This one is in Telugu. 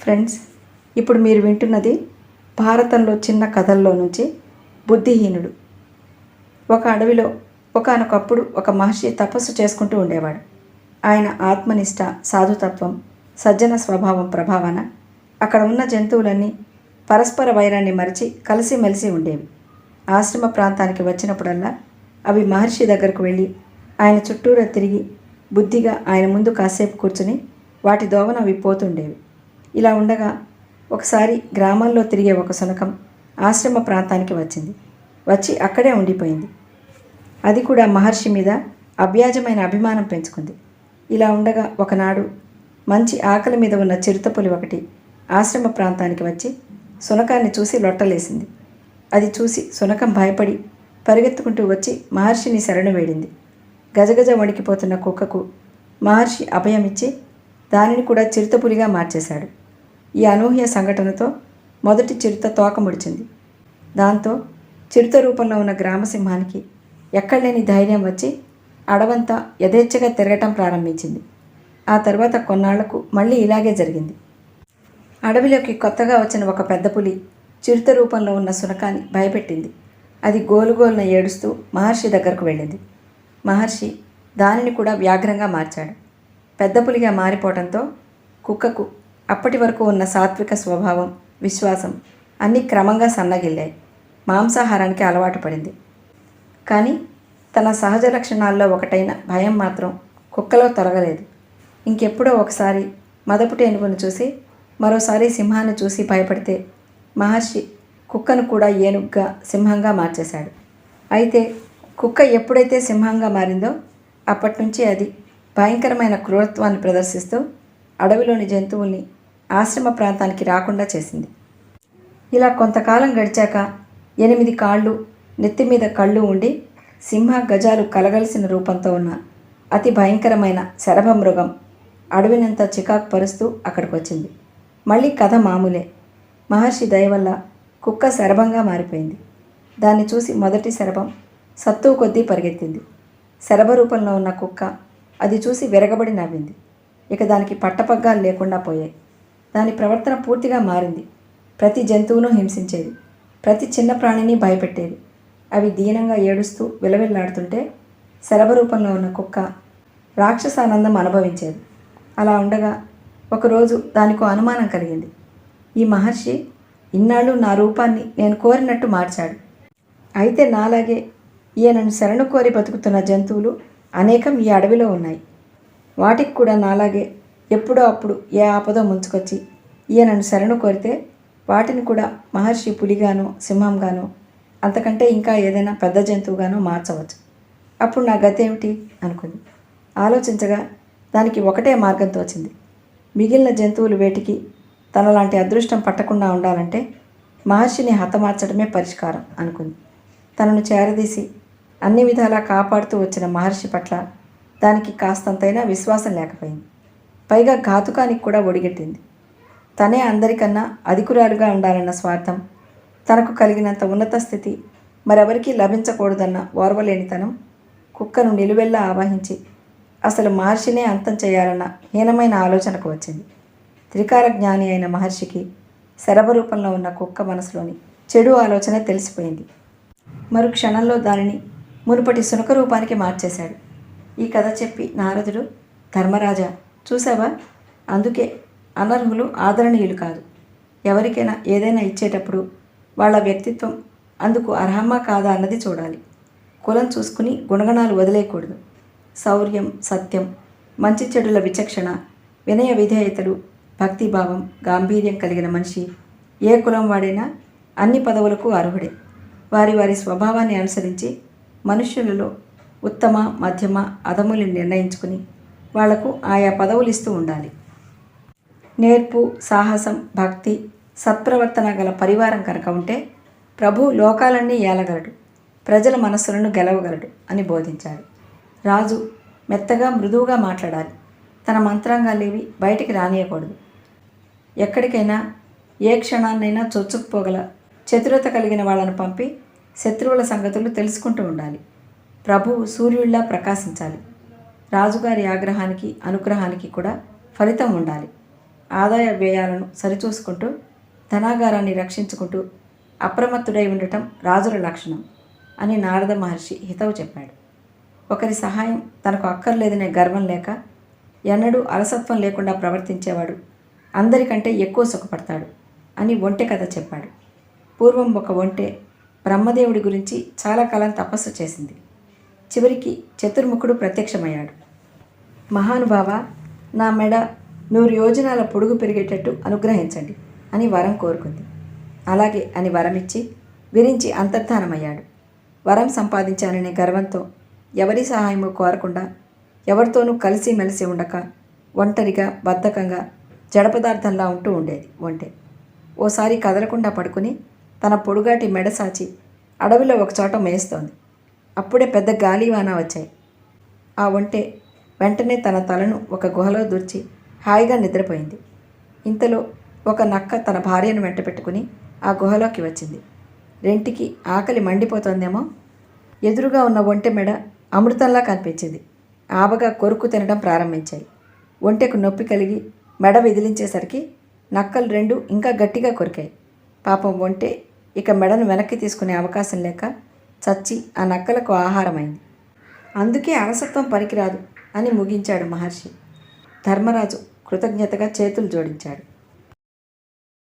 ఫ్రెండ్స్ ఇప్పుడు మీరు వింటున్నది భారతంలో చిన్న కథల్లో నుంచి బుద్ధిహీనుడు. ఒక అడవిలో ఒకానొకప్పుడు ఒక మహర్షి తపస్సు చేసుకుంటూ ఉండేవాడు. ఆయన ఆత్మనిష్ట సాధుతత్వం సజ్జన స్వభావం ప్రభావాన అక్కడ ఉన్న జంతువులన్నీ పరస్పర వైరాన్ని మరిచి కలిసిమెలిసి ఉండేవి. ఆశ్రమ ప్రాంతానికి వచ్చినప్పుడల్లా అవి మహర్షి దగ్గరకు వెళ్ళి ఆయన చుట్టూరా తిరిగి బుద్ధిగా ఆయన ముందు కాసేపు కూర్చుని వాటి దోవన అవి పోతుండేవి. ఇలా ఉండగా ఒకసారి గ్రామాల్లో తిరిగే ఒక శునకం ఆశ్రమ ప్రాంతానికి వచ్చింది. వచ్చి అక్కడే ఉండిపోయింది. అది కూడా మహర్షి మీద అవ్యాజమైన అభిమానం పెంచుకుంది. ఇలా ఉండగా ఒకనాడు మంచి ఆకలి మీద ఉన్న చిరుతపులి ఒకటి ఆశ్రమ ప్రాంతానికి వచ్చి శునకాన్ని చూసి లొట్టలేసింది. అది చూసి శునకం భయపడి పరిగెత్తుకుంటూ వచ్చి మహర్షిని శరణు వేడింది. గజగజ వణికిపోతున్న కుక్కకు మహర్షి అభయమిచ్చి దానిని కూడా చిరుతపులిగా మార్చేశాడు. ఈ అనూహ్య సంఘటనతో మొదటి చిరుత తోక ముడిచింది. దాంతో చిరుత రూపంలో ఉన్న గ్రామసింహానికి ఎక్కడలేని ధైర్యం వచ్చి అడవంతా యథేచ్ఛగా తిరగటం ప్రారంభించింది. ఆ తర్వాత కొన్నాళ్ళకు మళ్ళీ ఇలాగే జరిగింది. అడవిలోకి కొత్తగా వచ్చిన ఒక పెద్ద పులి చిరుత రూపంలో ఉన్న సునకాన్ని భయపెట్టింది. అది గోలుగోలున ఏడుస్తూ మహర్షి దగ్గరకు వెళ్ళింది. మహర్షి దానిని కూడా వ్యాఘ్రంగా మార్చాడు. పెద్ద పులిగా మారిపోవడంతో కుక్కకు అప్పటి వరకు ఉన్న సాత్విక స్వభావం విశ్వాసం అన్నీ క్రమంగా సన్నగిల్లాయి. మాంసాహారానికి అలవాటు పడింది. కానీ తన సహజ లక్షణాల్లో ఒకటైన భయం మాత్రం కుక్కలో తొలగలేదు. ఇంకెప్పుడో ఒకసారి మదపుటి ఏనుగును చూసి మరోసారి సింహాన్ని చూసి భయపడితే మహర్షి కుక్కను కూడా ఏనుగ్గా సింహంగా మార్చేశాడు. అయితే కుక్క ఎప్పుడైతే సింహంగా మారిందో అప్పటి నుంచి అది భయంకరమైన క్రూరత్వాన్ని ప్రదర్శిస్తూ అడవిలోని జంతువుల్ని ఆశ్రమ ప్రాంతానికి రాకుండా చేసింది. ఇలా కొంతకాలం గడిచాక ఎనిమిది కాళ్ళు నెత్తి మీద కళ్ళు ఉండి సింహ గజాలు కలగలిసిన రూపంతో ఉన్న అతి భయంకరమైన శరభ మృగం అడవినంతా చికాకు పరుస్తూ అక్కడికి వచ్చింది మళ్ళీ కథ మామూలే. మహర్షి దయ వల్ల కుక్క శరభంగా మారిపోయింది. దాన్ని చూసి మొదటి శరభం సత్తువు కొద్దీ పరిగెత్తింది. శరభ రూపంలో ఉన్న కుక్క అది చూసి విరగబడి నవ్వింది. ఇక దానికి పట్టపగ్గాలు లేకుండా పోయాయి. దాని ప్రవర్తన పూర్తిగా మారింది. ప్రతి జంతువును హింసించేది. ప్రతి చిన్న ప్రాణిని భయపెట్టేది. అవి దీనంగా ఏడుస్తూ విలవిల్లాడుతుంటే శరభరూపంలో ఉన్న కుక్క రాక్షసానందం అనుభవించేది. అలా ఉండగా ఒకరోజు దానికో అనుమానం కలిగింది. ఈ మహర్షి ఇన్నాళ్ళు నా రూపాన్ని నేను కోరినట్టు మార్చాడు. అయితే నాలాగే ఈయనను శరణు కోరి బతుకుతున్న జంతువులు అనేకం ఈ అడవిలో ఉన్నాయి. వాటికి కూడా నాలాగే ఎప్పుడో అప్పుడు ఏ ఆపదో ముంచుకొచ్చి ఈయనను శరణు కోరితే వాటిని కూడా మహర్షి పులిగానో సింహంగానో అంతకంటే ఇంకా ఏదైనా పెద్ద జంతువుగానో మార్చవచ్చు. అప్పుడు నా గతి ఏమిటి? అనుకుంది. ఆలోచించగా దానికి ఒకటే మార్గం తోచింది. మిగిలిన జంతువులు వేటికి తనలాంటి అదృష్టం పట్టకుండా ఉండాలంటే మహర్షిని హతమార్చడమే పరిష్కారం అనుకుంది. తనను చేరదీసి అన్ని విధాలా కాపాడుతూ వచ్చిన మహర్షి పట్ల దానికి కాస్తంతైనా విశ్వాసం లేకపోయింది. పైగా ఘాతుకానికి కూడా ఒడిగట్టింది. తనే అందరికన్నా అధికురాలుగా ఉండాలన్న స్వార్థం తనకు కలిగినంత ఉన్నత స్థితి మరెవరికీ లభించకూడదన్న ఓర్వలేనితనం కుక్కను నిలువెల్లా ఆవాహించి అసలు మహర్షినే అంతం చేయాలన్న హీనమైన ఆలోచనకు వచ్చింది. త్రికార జ్ఞాని అయిన మహర్షికి శరభరూపంలో ఉన్న కుక్క మనసులోని చెడు ఆలోచన తెలిసిపోయింది. మరు క్షణంలో దానిని మునుపటి సునక రూపానికి మార్చేశాడు. ఈ కథ చెప్పి నారదుడు ధర్మరాజా చూసావా? అందుకే అనర్హులు ఆదరణీయులు కాదు. ఎవరికైనా ఏదైనా ఇచ్చేటప్పుడు వాళ్ళ వ్యక్తిత్వం అందుకు అర్హమా కాదా అన్నది చూడాలి. కులం చూసుకుని గుణగణాలు వదిలేయకూడదు. శౌర్యం సత్యం మంచి చెడుల విచక్షణ వినయ విధేయతలు భక్తిభావం గాంభీర్యం కలిగిన మనిషి ఏ కులం వాడైనా అన్ని పదవులకు అర్హుడే. వారి వారి స్వభావాన్ని అనుసరించి మనుష్యులలో ఉత్తమ మధ్యమ అధముల్ని నిర్ణయించుకుని వాళ్ళకు ఆయా పదవులు ఇస్తూ ఉండాలి. నేర్పు సాహసం భక్తి సత్ప్రవర్తన గల పరివారం కనుక ఉంటే ప్రభు లోకాలన్నీ ఏలగలడు. ప్రజల మనస్సులను గెలవగలడు అని బోధించాడు. రాజు మెత్తగా మృదువుగా మాట్లాడాలి. తన మంత్రాంగాలేవి బయటికి రానియకూడదు. ఎక్కడికైనా ఏ క్షణాన్నైనా చొచ్చుకుపోగల చతురత కలిగిన వాళ్ళను పంపి శత్రువుల సంగతులు తెలుసుకుంటూ ఉండాలి. ప్రభువు సూర్యుడిలా ప్రకాశించాలి. రాజుగారి ఆగ్రహానికి అనుగ్రహానికి కూడా ఫలితం ఉండాలి. ఆదాయ వ్యయాలను సరిచూసుకుంటూ ధనాగారాన్ని రక్షించుకుంటూ అప్రమత్తుడై ఉండటం రాజుల లక్షణం అని నారద మహర్షి హితవు చెప్పాడు. ఒకరి సహాయం తనకు అక్కర్లేదనే గర్వం లేక ఎన్నడూ అలసత్వం లేకుండా ప్రవర్తించేవాడు అందరికంటే ఎక్కువ సుఖపడతాడు అని ఒంటె కథ చెప్పాడు. పూర్వం ఒక ఒంటె బ్రహ్మదేవుడి గురించి చాలా కాలం తపస్సు చేసింది. చివరికి చతుర్ముఖుడు ప్రత్యక్షమయ్యాడు. మహానుభావ నా మెడ నూరు యోజనాల పొడుగు పెరిగేటట్టు అనుగ్రహించండి అని వరం కోరుకుంది. అలాగే అని వరమిచ్చి విరించి అంతర్ధానమయ్యాడు. వరం సంపాదించాననే గర్వంతో ఎవరి సహాయము కోరకుండా ఎవరితోనూ కలిసి మెలిసి ఉండక ఒంటరిగా బద్ధకంగా జడపదార్థంలా ఉంటూ ఉండేది ఒంటే. ఓసారి కదలకుండా పడుకుని తన పొడుగాటి మెడ సాచి అడవిలో ఒకచోట మేస్తోంది. అప్పుడే పెద్ద గాలివాన వచ్చాయి. ఆ ఒంటే వెంటనే తన తలను ఒక గుహలో దూర్చి హాయిగా నిద్రపోయింది. ఇంతలో ఒక నక్క తన భార్యను వెంట పెట్టుకుని ఆ గుహలోకి వచ్చింది. రెంటికి ఆకలి మండిపోతోందేమో? ఎదురుగా ఉన్న ఒంటె మెడ అమృతంలా కనిపించింది. ఆబగా కొరుకు తినడం ప్రారంభించాయి. ఒంటెకు నొప్పి కలిగి మెడ విదిలించేసరికి నక్కలు రెండు ఇంకా గట్టిగా కొరికాయి. పాపం ఒంటె ఇక మెడను వెనక్కి తీసుకునే అవకాశం లేక చచ్చి ఆ నక్కలకు ఆహారమైంది. అందుకే అలసత్వం పనికిరాదు. అని ముగించాడు మహర్షి. ధర్మరాజు కృతజ్ఞతగా చేతులు జోడించాడు.